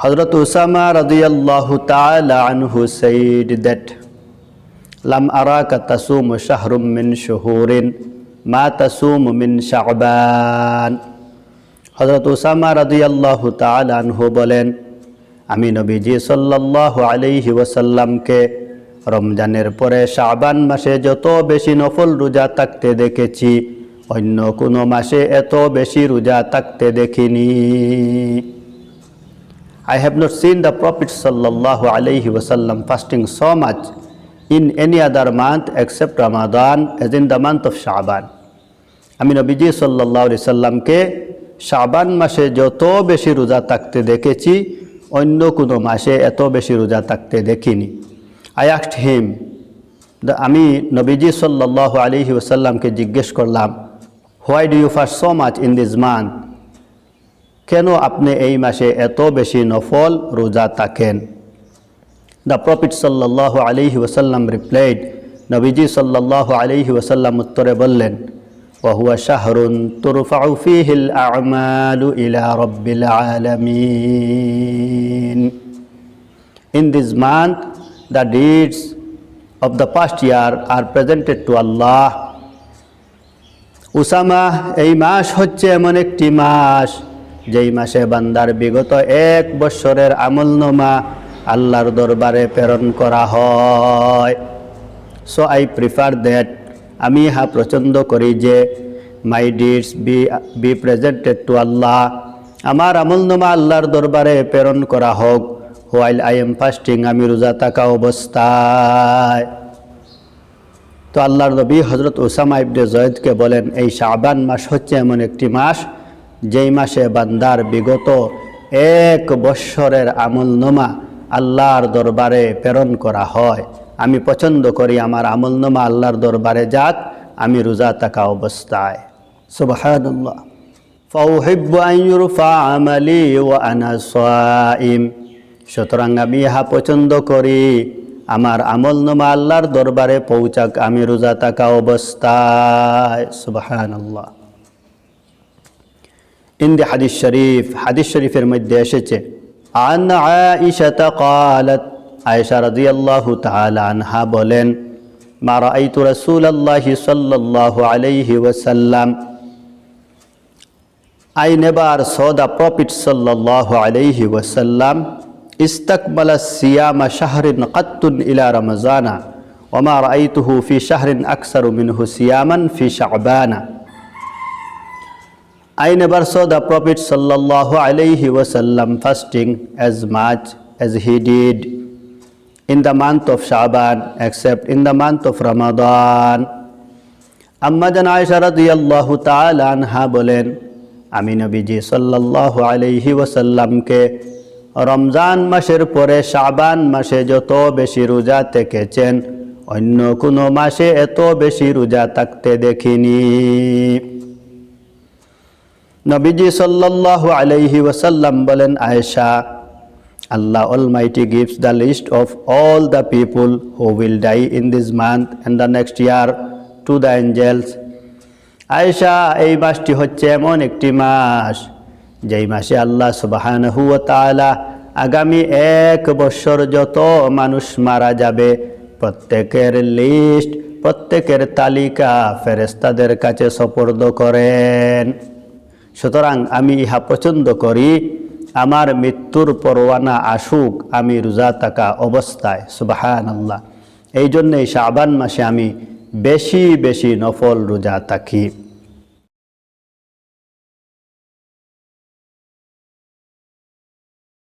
Hazrat Usama radiyallahu ta'ala anhu said that Lam araka tasumu shahrum min shuhurin ma tasumu min sha'ban হজরত Osama রাদিয়াল্লাহু তাআলা আনহু বলেন, আমি নবীজি সাল্লাল্লাহু আলাইহি ওয়াসাল্লামকে রমজানের পরে শাবান মাসে যত বেশি নফল রোজা থাকতে দেখেছি, অন্য কোনো মাসে এত বেশি রোজা থাকতে দেখিনি। I have not seen the Prophet sallallahu alaihi wasallam fasting so much in any other month except Ramadan, as in the month of Sha'ban. আমি নবীজি আলাইহি সাল্লামকে শাবান মাসে যত বেশি রোজা থাকতে দেখেছি, অন্য কোনো মাসে এত বেশি রোজা থাকতে দেখিনি আই আস্ট হিম আমি নবীজি সাল্লাল্লাহু আলাইহি ওয়াসাল্লামকে জিজ্ঞেস করলাম why do you fast so much in this month কেন আপনি এই মাসে এত বেশি নফল রোজা থাকেন দ্য প্রফিট সাল্লাহ আলিহি ওসাল্লাম রিপ্লাইড নবীজি সাল্লাহ আলিহি ওসাল্লাম উত্তরে বললেন, ওহুয়া শাহরুন তুরফাউফিহিল আমালু ইলা রব্বিল আলামিন। In this month the deeds of the past year are presented to Allah Usama, এই মাস হচ্ছে এমন একটি মাস যেই মাসে বান্দার বিগত এক বৎসরের আমলনামা আল্লাহর দরবারে প্রেরণ করা হয়। সো আই প্রিফার দ্যাট আমি ইহা পছন্দ করি যে my deeds be be presented to আল্লাহ আমার আমলনামা আল্লাহর দরবারে প্রেরণ করা হোক হোয়াইল আই এম ফাস্টিং আমি রোজা থাকা অবস্থায়। তো আল্লাহর নবী হজরত ওসামা ইবনে জয়েদকে বলেন, এই শাবান মাস হচ্ছে এমন একটি মাস যেই মাসে বান্দার বিগত এক বৎসরের আমলনামা আল্লাহর দরবারে প্রেরণ করা হয়, আমি পছন্দ করি আমার আমলনামা আল্লাহর দরবারে যাক, আমি রোজা থাকা অবস্থায়। আনা সুতরাং আমি ইহা পছন্দ করি, আমার আমল আমলনামা আল্লাহর দরবারে পৌঁছাক, আমি রোজা থাকা অবস্থায়। ইন দি হাদিস শরীফ হাদিস শরীফের মধ্যে এসেছে আন আয়েশা قالت আয়েশা রাদিয়াল্লাহু তাআলা আনহা বলেন মা রাআইতু রাসূলুল্লাহি সাল্লাল্লাহু আলাইহি ওয়াসাল্লাম I never saw the Prophet sallallahu alayhi wasallam استقبل الصيام شهر قط إلى رمضان وما رأيته في شهر أكثر منه صياما في شعبان I never saw the Prophet sallallahu alayhi wasallam fasting as much as he did in the month of Sha'ban except in the month of Ramadan. আম্মা জান আয়েশা রাদিয়াল্লাহু তাআলা আনহা বলেন আমি নবীজি সাল্লাল্লাহু আলাইহি ওয়াসাল্লামকে রমজান মাসের পরে শাবান মাসে যত বেশি রোজা থেকেছেন অন্য কোনো মাসে এত বেশি রোজা থাকতে দেখিনি নবীজি সাল্লাল্লাহু আলাইহি ওয়াসাল্লাম বলেন, Aisha Allah Almighty gives the list of all the people who will die in this month and the next year to the angels. Aisha, এই মাসটি হচ্ছে এমন একটি মাস, যেই মাসে আল্লাহ সুবাহানহু তাআলা আগামী এক বছর যত মানুষ মারা যাবে, প্রত্যেকের লিস্ট প্রত্যেকের তালিকা ফেরেস্তাদের কাছে সপর্দ করেন সুতরাং আমি ইহা পছন্দ করি, আমার মৃত্যুর পরোয়ানা আসুক, আমি রোজা থাকা অবস্থায় সুবাহান আল্লাহ এই জন্যে শাবান মাসে আমি বেশি বেশি নফল রোজা থাকি।